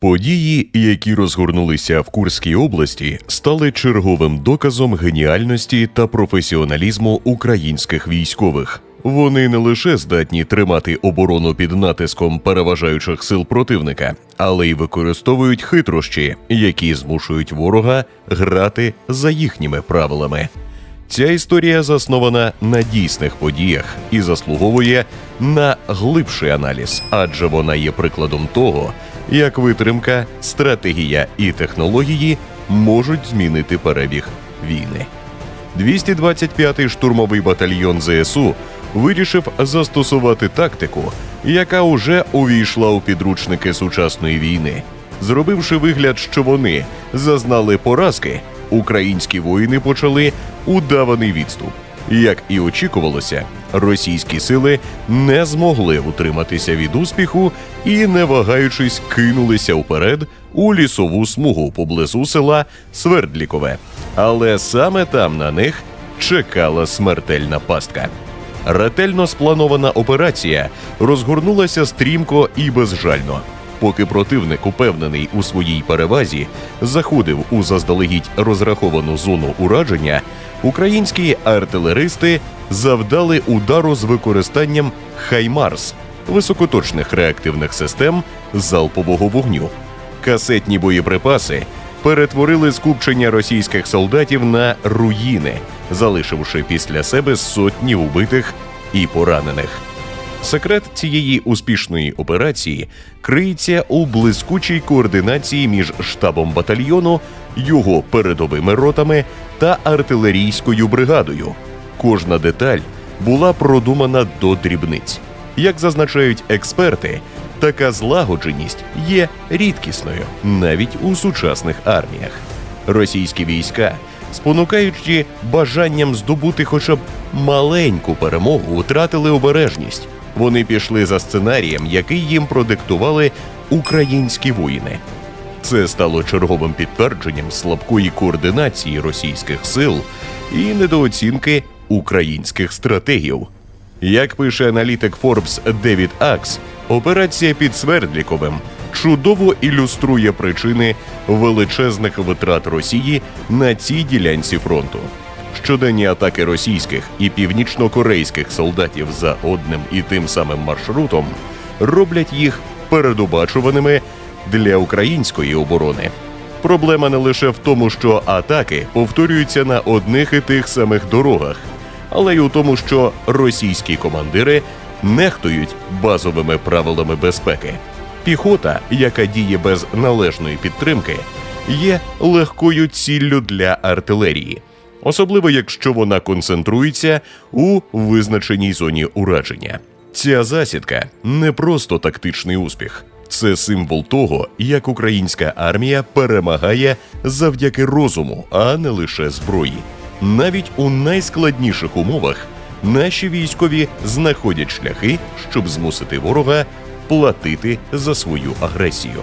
Події, які розгорнулися в Курській області, стали черговим доказом геніальності та професіоналізму українських військових. Вони не лише здатні тримати оборону під натиском переважаючих сил противника, але й використовують хитрощі, які змушують ворога грати за їхніми правилами. Ця історія заснована на дійсних подіях і заслуговує на глибший аналіз, адже вона є прикладом того, як витримка, стратегія і технології можуть змінити перебіг війни. 225-й штурмовий батальйон ЗСУ вирішив застосувати тактику, яка уже увійшла у підручники сучасної війни. Зробивши вигляд, що вони зазнали поразки, українські воїни почали удаваний відступ. Як і очікувалося, російські сили не змогли утриматися від успіху і, не вагаючись, кинулися вперед у лісову смугу поблизу села Свердлікове. Але саме там на них чекала смертельна пастка. Ретельно спланована операція розгорнулася стрімко і безжально. Поки противник, упевнений у своїй перевазі, заходив у заздалегідь розраховану зону ураження, українські артилеристи завдали удару з використанням Хаймарс високоточних реактивних систем залпового вогню. Касетні боєприпаси перетворили скупчення російських солдатів на руїни, залишивши після себе сотні убитих і поранених. Секрет цієї успішної операції криється у блискучій координації між штабом батальйону, його передовими ротами та артилерійською бригадою. Кожна деталь була продумана до дрібниць. Як зазначають експерти, така злагодженість є рідкісною навіть у сучасних арміях. Російські війська, спонукаючи бажанням здобути хоча б маленьку перемогу, втратили обережність. Вони пішли за сценарієм, який їм продиктували українські воїни. Це стало черговим підтвердженням слабкої координації російських сил і недооцінки українських стратегів. Як пише аналітик Forbes Девід Акс, операція під Свердліковим чудово ілюструє причини величезних витрат Росії на цій ділянці фронту. Щоденні атаки російських і північнокорейських солдатів за одним і тим самим маршрутом роблять їх передубачуваними для української оборони. Проблема не лише в тому, що атаки повторюються на одних і тих самих дорогах, але й у тому, що російські командири нехтують базовими правилами безпеки. Піхота, яка діє без належної підтримки, є легкою ціллю для артилерії, особливо якщо вона концентрується у визначеній зоні ураження. Ця засідка не просто тактичний успіх, це символ того, як українська армія перемагає завдяки розуму, а не лише зброї. Навіть у найскладніших умовах наші військові знаходять шляхи, щоб змусити ворога платити за свою агресію.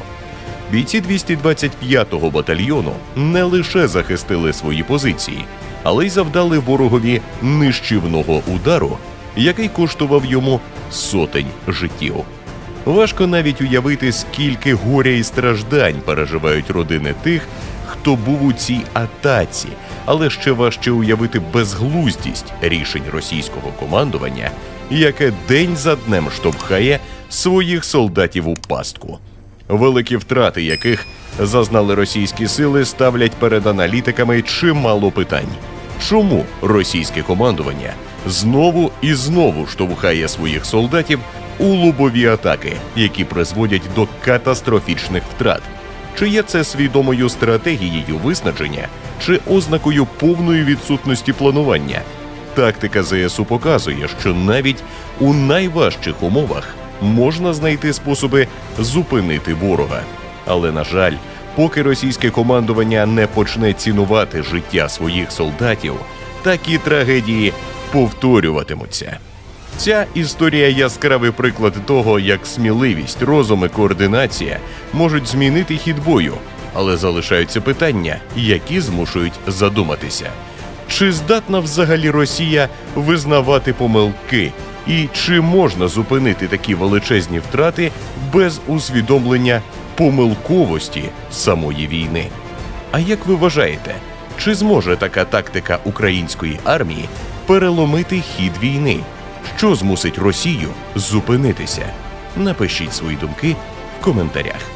Бійці 225-го батальйону не лише захистили свої позиції, але й завдали ворогові нищівного удару, який коштував йому сотень життів. Важко навіть уявити, скільки горя і страждань переживають родини тих, хто був у цій атаці, але ще важче уявити безглуздість рішень російського командування, яке день за днем штовхає своїх солдатів у пастку. Великі втрати яких зазнали російські сили, ставлять перед аналітиками чимало питань. Чому російське командування знову і знову штовхає своїх солдатів у лобові атаки, які призводять до катастрофічних втрат? Чи є це свідомою стратегією визначення, чи ознакою повної відсутності планування? Тактика ЗСУ показує, що навіть у найважчих умовах можна знайти способи зупинити ворога. Але на жаль, поки російське командування не почне цінувати життя своїх солдатів, такі трагедії повторюватимуться. Ця історія яскравий приклад того, як сміливість, розум і координація можуть змінити хід бою, але залишаються питання, які змушують задуматися. Чи здатна взагалі Росія визнавати помилки, і чи можна зупинити такі величезні втрати без усвідомлення помилковості самої війни. А як ви вважаєте, чи зможе така тактика української армії переломити хід війни? Що змусить Росію зупинитися? Напишіть свої думки в коментарях.